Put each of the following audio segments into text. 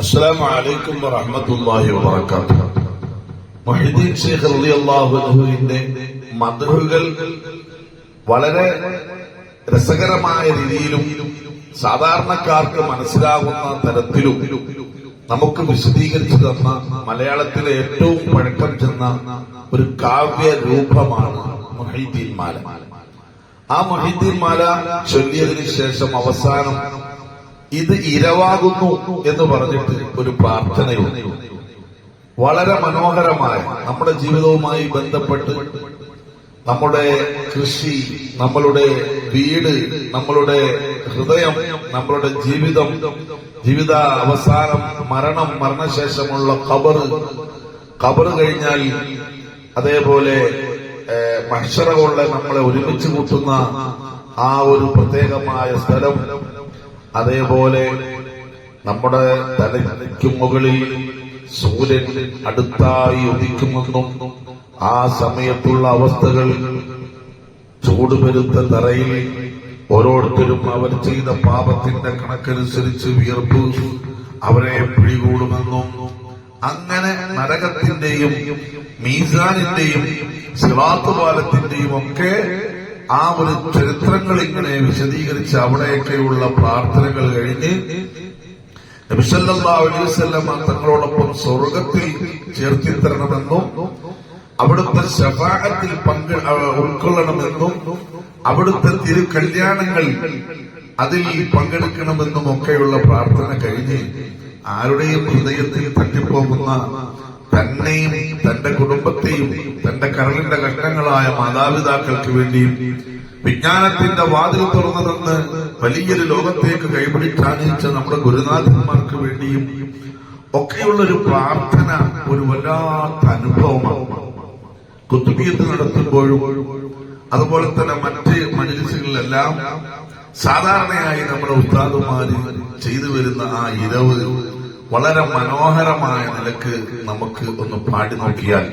അസ്സലാമു അലൈക്കും വറഹ്മത്തുള്ളാഹി വബറകാതുഹു. ശൈഖ് റളിയല്ലാഹു അൻഹുവിന്റെ വളരെ രസകരമായ രീതിയിലും സാധാരണക്കാർക്ക് മനസ്സിലാകുന്ന തരത്തിലും നമുക്ക് വിശദീകരിച്ചു തന്ന മലയാളത്തിലെ ഏറ്റവും പഴക്കം ചെന്ന ഒരു കാവ്യ രൂപമാണ് മൊഹീദ്ദീൻ മാല. ആ മൊഹീദ്ദീൻ മാല ചൊല്ലിയതിനു ശേഷം അവസാനം ഇത് ഇരവാകുന്നു എന്ന് പറഞ്ഞിട്ട് ഒരു പ്രാർത്ഥനയുണ്ട്. വളരെ മനോഹരമായ നമ്മുടെ ജീവിതവുമായി ബന്ധപ്പെട്ട് നമ്മുടെ കൃഷി നമ്മളുടെ വീട് നമ്മളുടെ ഹൃദയം നമ്മളുടെ ജീവിതം ജീവിത അവസാനം മരണം മരണശേഷമുള്ള ഖബറ് ഖബറ് കഴിഞ്ഞാൽ അതേപോലെ മഷറകളുടെ നമ്മളെ ഒരുമിച്ച് കൂട്ടുന്ന ആ ഒരു പ്രത്യേകമായ സ്ഥലം അതേപോലെ നമ്മുടെ തലയ്ക്ക് മുകളിൽ സൂര്യൻ അടുത്തായി ഉദിക്കുമെന്നും ആ സമയത്തുള്ള അവസ്ഥകൾ ചൂടുപെരുത്ത തറയിൽ ഓരോരുത്തരും അവർ ചെയ്ത പാപത്തിന്റെ കണക്കനുസരിച്ച് വിയർപ്പ് അവരെ പിടികൂടുമെന്നും അങ്ങനെ നരകത്തിന്റെയും മീസാനിന്റെയും സിറാത്തുപാലത്തിന്റെയും ഒക്കെ ആ ഒരു ചരിത്രങ്ങൾ ഇങ്ങനെ വിശദീകരിച്ച് അവിടെയൊക്കെയുള്ള പ്രാർത്ഥനകൾ കഴിഞ്ഞ് തങ്ങളോടൊപ്പം സ്വർഗത്തിൽ ചേർത്തിത്തരണമെന്നും അവിടുത്തെ ശഫാഹത്തിൽ പങ്ക് ഉൾക്കൊള്ളണമെന്നും അവിടുത്തെ തിരു കല്യാണങ്ങൾ അതിൽ പങ്കെടുക്കണമെന്നും ഒക്കെയുള്ള പ്രാർത്ഥന കഴിഞ്ഞ് ആരുടെയും ഹൃദയത്തിൽ തട്ടിപ്പോകുന്ന തന്നെയും തന്റെ കുടുംബത്തെയും തന്റെ കരളിന്റെ കഷ്ണങ്ങളായ മാതാപിതാക്കൾക്ക് വേണ്ടിയും വിജ്ഞാനത്തിന്റെ വാതിൽ തുറന്നു തന്ന് വലിയൊരു ലോകത്തേക്ക് കൈപിടിച്ചാനിച്ച നമ്മുടെ ഗുരുനാഥന്മാർക്ക് വേണ്ടിയും ഒക്കെയുള്ള ഒരു പ്രാർത്ഥന ഒരു വല്ലാത്ത അനുഭവമാണ്. കുത്തുബിയത്ത് നടത്തുമ്പോഴും അതുപോലെ തന്നെ മറ്റ് മജിലിസുകളിലെല്ലാം സാധാരണയായി നമ്മുടെ ഉസ്താദുമാര് ചെയ്തു വരുന്ന ആ ഇരവ് വളരെ മനോഹരമായ നിലയ്ക്ക് നമുക്ക് ഒന്ന് പാടി നോക്കിയാൽ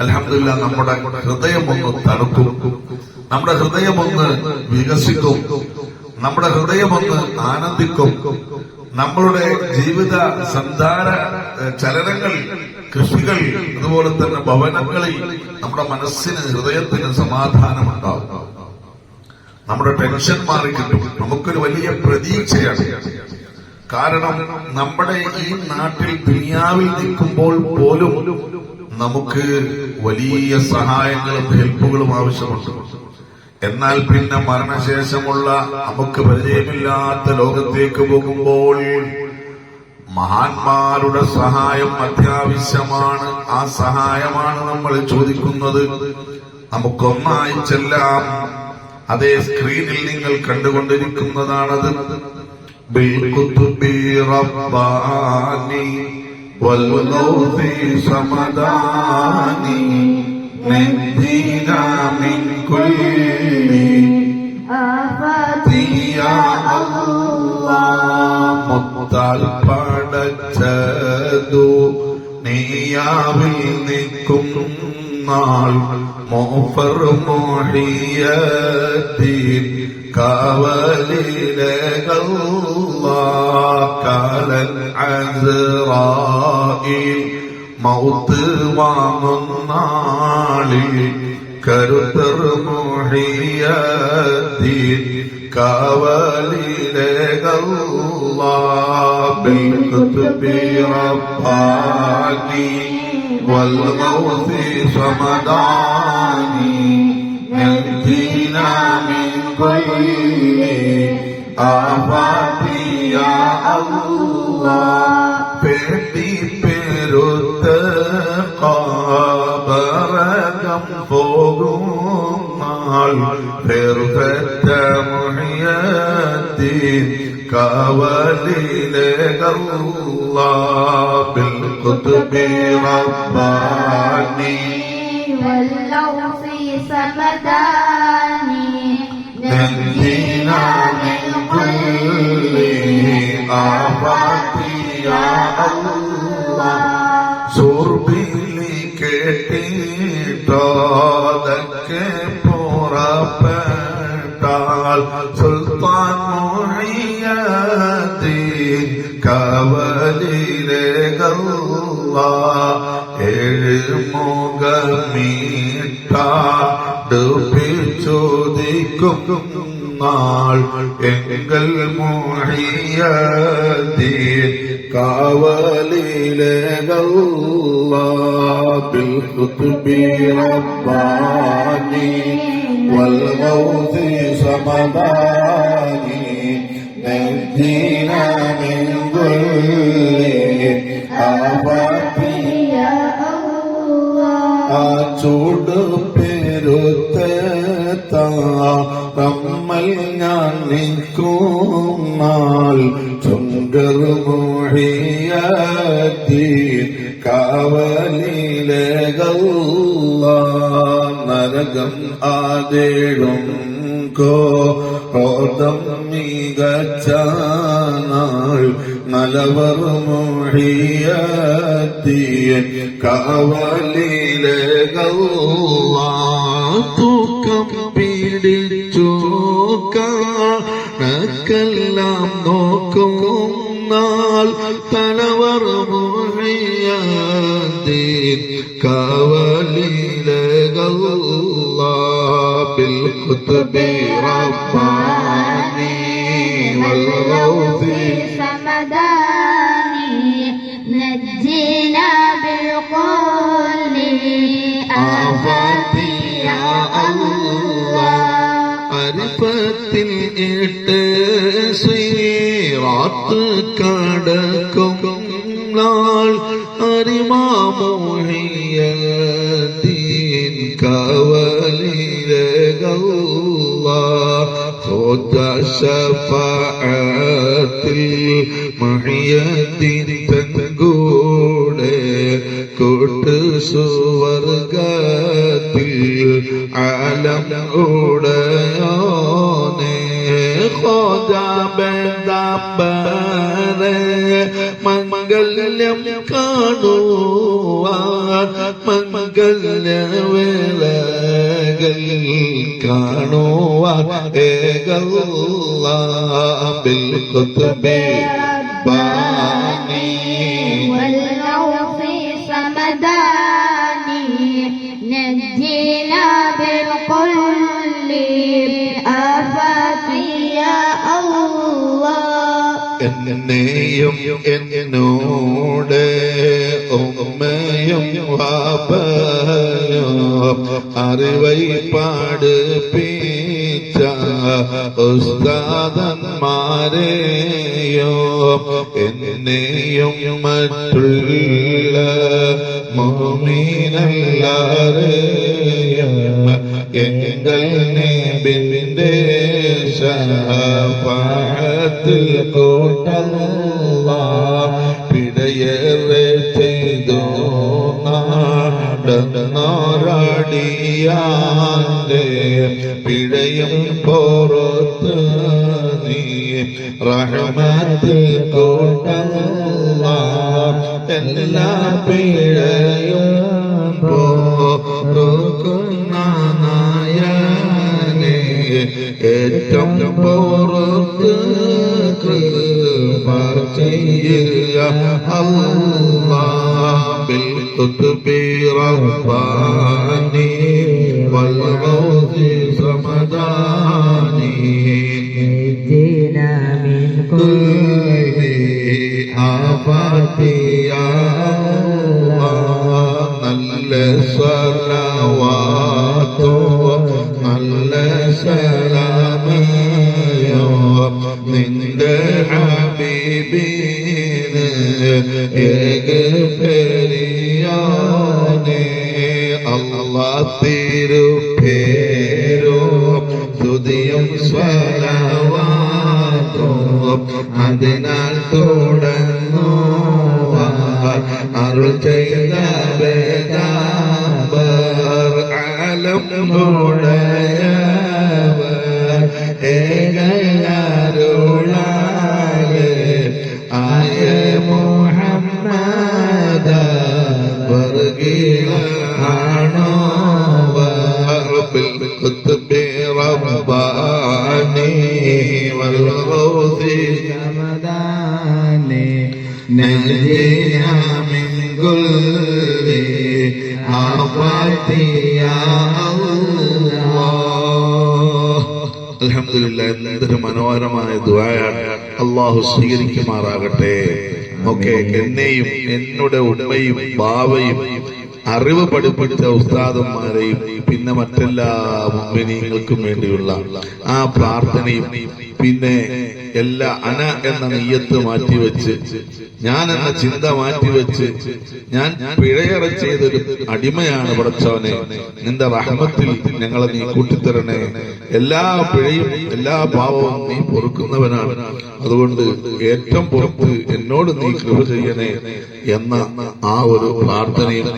അലഹമില്ല നമ്മുടെ ഹൃദയം ഒന്ന് തണുക്കും. നമ്മുടെ ഹൃദയം ഒന്ന് വികസിക്കും. നമ്മുടെ ഹൃദയം ഒന്ന് ആനന്ദിക്കും. നമ്മളുടെ ജീവിത സന്ധാന ചലനങ്ങൾ കൃഷികൾ അതുപോലെ തന്നെ ഭവനങ്ങളിൽ നമ്മുടെ മനസ്സിന് ഹൃദയത്തിന് സമാധാനമുണ്ടാവും. നമ്മുടെ ടെൻഷൻ മാറിക്കിട്ടും. നമുക്കൊരു വലിയ പ്രതീക്ഷയാണ്. കാരണം നമ്മുടെ ഈ നാട്ടിൽ ദുനിയാവിൽ നിൽക്കുമ്പോൾ പോലും നമുക്ക് വലിയ സഹായങ്ങളും ഹെൽപ്പുകളും ആവശ്യമുണ്ട്. എന്നാൽ പിന്നെ മരണശേഷമുള്ള നമുക്ക് പരിചയമില്ലാത്ത ലോകത്തേക്ക് പോകുമ്പോൾ മഹാന്മാരുടെ സഹായം അത്യാവശ്യമാണ്. ആ സഹായമാണ് നമ്മൾ ചോദിക്കുന്നത്. നമുക്കൊന്നായി ചെല്ലാം. അതേ സ്ക്രീനിൽ നിങ്ങൾ കണ്ടുകൊണ്ടിരിക്കുന്നതാണത്. بالقطب رباني والغوث صمداني نجينا من كل آفات يا الله മുത്താൽ പടച്ചതു നീയാവിൽ നിൽക്കും നാൾ മോഫർ കവലിലകല്ലാ കലൽ അസറായിൽ മൗത്ത് വാങ്ങുന്നാളിൽ കരുത്തർ മുഹിയീൻ കവലിലകല്ലാ റബ്ബാനി വൽ മൗസി സമദാനി നൽകി نجينا من كل آفات يا الله പേടി പെരുത്ത കാബറകം പോകും നാൾ പെരുത്ത മുഹിയത്തിൻ കാവലിലെ കല്ലാബിൽ കുത്തുബി റബ്ബാനി واللوث سمداني نجينا من كل آفات يا الله നാൾ എങ്കൽ മൊഴിയതീ കാവലിലെ ഗല്ല ബിൽ കുത്തുബി റബ്ബാനി والغوث صمداني نجينا من كل آفات يا الله നിൽക്കുന്നാൽ ചുങ്കർ മൊഴിയത്തി കാവലിലെ ഗല്ല നരകം ആദേഴും കോ ക്രോധം മികച്ച നാൾ നലവർ മൊഴിയത്തി കാവലിലെ തൂക്കം പിടിച്ചു കണക്കെല്ലാം നോക്കും നാൾ തലവർ മൊഴിയാതീ കാവലിലെ ഗല്ല ബിൽ കുത്തുബി റബ്ബാനി ഇട്ട് ശ്രീറാത്ത് കടക്കും. നാൾ അരിമാമോഹിയീൻ കവലിലെ ഗല്ല സ്വജ ോജാബരെ മംഗല്യം കാണുവാൻ മംഗല്യവേളകൾ കാണുവാൻ ഏകല്ല ബിൽ കുത്തുബി എന്നെയും എന്നോട് ഉമ്മയും വാപ്പയും അറിവൈ പാടുപ്പിച്ച ഉസ്താദന്മാരെയോ എന്നെയും മറ്റുള്ള മോമീനല്ലാരെയും എങ്കൽ നബിന്റെ ശഫാഅത്തിൽ കൂട്ടല്ല പിടയേറെ ചെയ്തോ നടന്നോരടിയാന്റെ പിഴയും പുറത്ത് നീ റഹ്മത്ത് കൂട്ടല്ല എല്ലാ പിഴയും ഏറ്റം പോർത്ത് കൃപ ചെയ്യ അല്ലാബിൽ തുത്ബി റബ്ബാനി വൽമൗസി സമദാനി ദിനാമിൻ കുല്ലി ആഫാതിയ നല്ല സ്വലവാത്തോ നല്ല സല أرض பேதாபர் ஆலம் உடையவர் ஏகையாருளாய ஆய முஹம்மத வருகிற ஆணோவர் بالقطب رباني والغوث جمداني نجيها കുൽവേ അലഹമില്ല എന്തൊരു മനോഹരമായ ദുആയാണ്. അള്ളാഹു സ്വീകരിക്കുമാറാകട്ടെ. ഓക്കെ എന്നെയും എന്നുടെ ഉമ്മയും ബാവയും അറിവ് പഠിപ്പിച്ച ഉസ്താദന്മാരെയും പിന്നെ മറ്റെല്ലാ മുമ്പിനീങ്ങൾക്കും വേണ്ടിയുള്ള ആ പ്രാർത്ഥനയും പിന്നെ എല്ലാ അന എന്ന നെയ്യത്ത് മാറ്റിവെച്ച് ഞാൻ എന്ന ചിന്ത മാറ്റിവെച്ച് ഞാൻ പിഴയറ ചെയ്തൊരു അടിമയാണ് പടച്ചവനെ. നിന്റെ റഹ്മത്തിൽ ഞങ്ങളെ നീ കൂട്ടിത്തരണേ. എല്ലാ പിഴയും എല്ലാ പാവവും നീ പൊറുക്കുന്നവനാണ്. അതുകൊണ്ട് ഏറ്റവും പുറത്ത് എന്നോട് നീ കൃപ ചെയ്യണേ എന്ന ആ ഒരു പ്രാർത്ഥനയും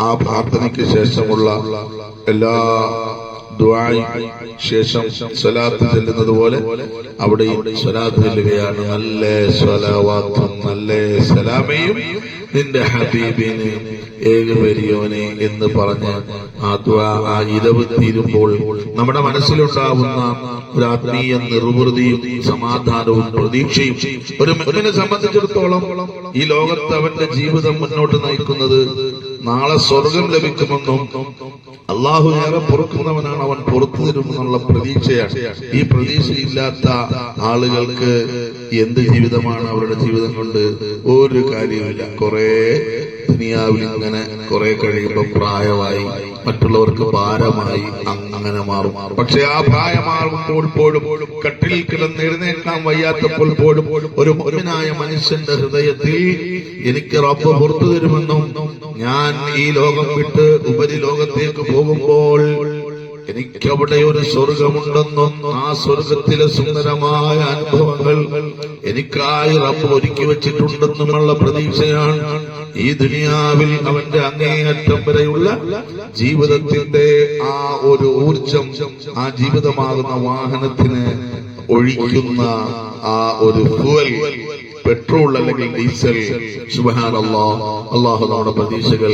ആ പ്രാർത്ഥനയ്ക്ക് ശേഷമുള്ള എല്ലാ ദുആയും ശേഷം സ്വലാത്ത് ചെല്ലുന്നത് പോലെ അവിടെയും സ്വലാത്ത് ചെല്ലുകയാണ്. നല്ല സ്വലാവാത്തും നല്ല സലാമയും നിന്റെ ഹബീബിന് ഏകപരിയോനെ എന്ന് പറഞ്ഞ് ആ ദ്വാ ആ ഇരവ് തീരുമ്പോൾ നമ്മുടെ മനസ്സിലുണ്ടാവുന്ന ഒരു ആത്മീയ നിർവൃതിയും സമാധാനവും പ്രതീക്ഷയും ഒരു മനുഷ്യനെ സംബന്ധിച്ചിടത്തോളം ഈ ലോകത്ത് അവന്റെ ജീവിതം മുന്നോട്ട് നയിക്കുന്നത് നാളെ സ്വർഗം ലഭിക്കുമെന്നും അള്ളാഹു ഏറെ പൊറുക്കുന്നവനാണ് അവൻ പുറത്തു തരുമെന്നുള്ള പ്രതീക്ഷയാണ്. ഈ പ്രതീക്ഷയില്ലാത്ത ആളുകൾക്ക് എന്ത് ജീവിതമാണ് അവരുടെ ജീവിതം കൊണ്ട്? ഒരു കാര്യമില്ല കുറെ ദുനിയാവിൽ ഇങ്ങനെ കുറെ കഴിയുമ്പോൾ പ്രായമായി മറ്റുള്ളവർക്ക് ഭാരമായി അങ്ങനെ മാറും. പക്ഷെ ആ പ്രായമാറുമ്പോൾ പോലും കട്ടിൽ കിടന്ന് എഴുന്നേൽക്കാൻ വയ്യാത്തപ്പോൾ പോലും ഒരു മുഴുവനായ മനുഷ്യന്റെ ഹൃദയത്തിൽ എനിക്ക് റബ്ബ് പുറത്തു തരുമെന്നും ഞാൻ ഈ ലോകം വിട്ട് ഉപരി ലോകത്തേക്ക് പോകുമ്പോൾ എനിക്കവിടെ ഒരു സ്വർഗമുണ്ടെന്നും ആ സ്വർഗത്തിലെ സുന്ദരമായ അനുഭവങ്ങൾ എനിക്കായി റബ്ബ് ഒരുക്കി വെച്ചിട്ടുണ്ടെന്നുമുള്ള പ്രതീക്ഷയാണ് ഈ ദുനിയാവിൽ അവന്റെ അങ്ങേയറ്റം വരെയുള്ള ജീവിതത്തിന്റെ ആ ഒരു ഊർജം ആ ജീവിതമാകുന്ന വാഹനത്തിന് ഒഴിക്കുന്ന ആ ഒരു ഫുവൽ പെട്രോൾ അല്ലെങ്കിൽ ഡീസൽ സുബഹാൻ അള്ളാഹു നമ്മുടെ പ്രതീക്ഷകൾ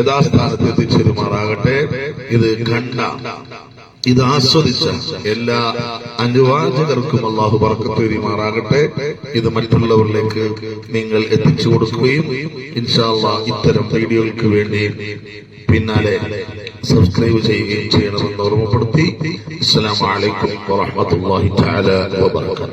യഥാസ്ഥാനത്ത് എത്തിച്ചേരുമാറാകട്ടെ. ഇത് കണ്ട ഇത് ആസ്വദിച്ച എല്ലാ അനുവാചകർക്കും അള്ളാഹു പറക്കത്തേരിമാറാകട്ടെ. ഇത് മറ്റുള്ളവരിലേക്ക് നിങ്ങൾ എത്തിച്ചു കൊടുക്കുകയും ഇൻഷാല്ല ഇത്തരം വീഡിയോകൾക്ക് വേണ്ടി പിന്നാലെ സബ്സ്ക്രൈബ് ചെയ്യുകയും ചെയ്യണമെന്ന് ഓർമ്മപ്പെടുത്തി. അസ്സലാമു അലൈക്കും വറഹ്മത്തുള്ളാഹി തആല വബറകാതുഹു.